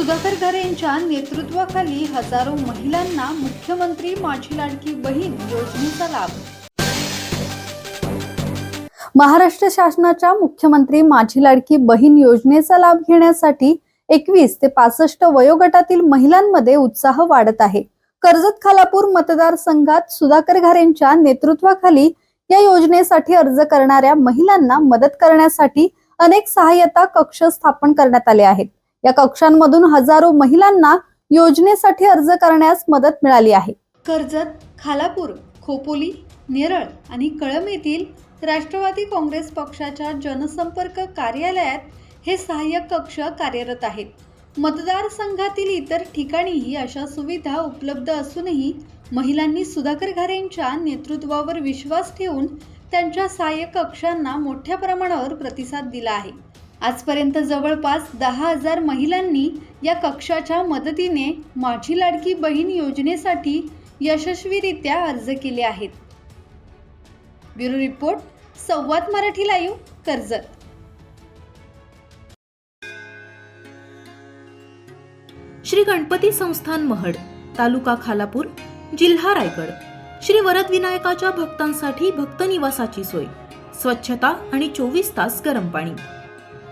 सुधाकर घरे यांच्या नेतृत्वाखाली हजारो महिलांना मुख्यमंत्री माझी लाडकी बहीण योजनेचा लाभ. महाराष्ट्र शासनाच्या मुख्यमंत्री माझी लाडकी बहीण योजनेचा लाभ घेण्यासाठी एकवीस ते पासष्ट वयोगटातील महिलांमध्ये उत्साह वाढत आहे. कर्जत खालापूर मतदारसंघात सुधाकर घारेंच्या नेतृत्वाखाली या योजनेसाठी अर्ज करणाऱ्या महिलांना मदत करण्यासाठी अनेक सहाय्यता कक्ष स्थापन करण्यात आले आहेत. या कक्षांमधून हजारो महिलांना योजनेसाठी अर्ज करण्यास मदत मिळाली आहे. कर्जत खालापूर खोपोली नेरळ आणि कळम येथील राष्ट्रवादी काँग्रेस पक्षाच्या जनसंपर्क कार्यालयात हे सहाय्यक कक्ष कार्यरत आहेत. मतदारसंघातील इतर ठिकाणीही अशा सुविधा उपलब्ध असूनही महिलांनी सुधाकर घारेंच्या नेतृत्वावर विश्वास ठेवून त्यांच्या सहाय्यक कक्षांना मोठ्या प्रमाणावर प्रतिसाद दिला आहे. आजपर्यंत जवळपास दहा हजार महिलांनी या कक्षाच्या मदतीने माझी लाडकी बहीण योजनेसाठी यशस्वीरित्या अर्ज केले आहेत. Bureau report Samvad Marathi live Karjat. Shri Ganpati Sansthan Mahad taluka Khalapur जिल्हा रायगड. श्री वरद विनायकाच्या भक्तांसाठी भक्त निवासाची सोय. स्वच्छता आणि चोवीस तास गरम पाणी.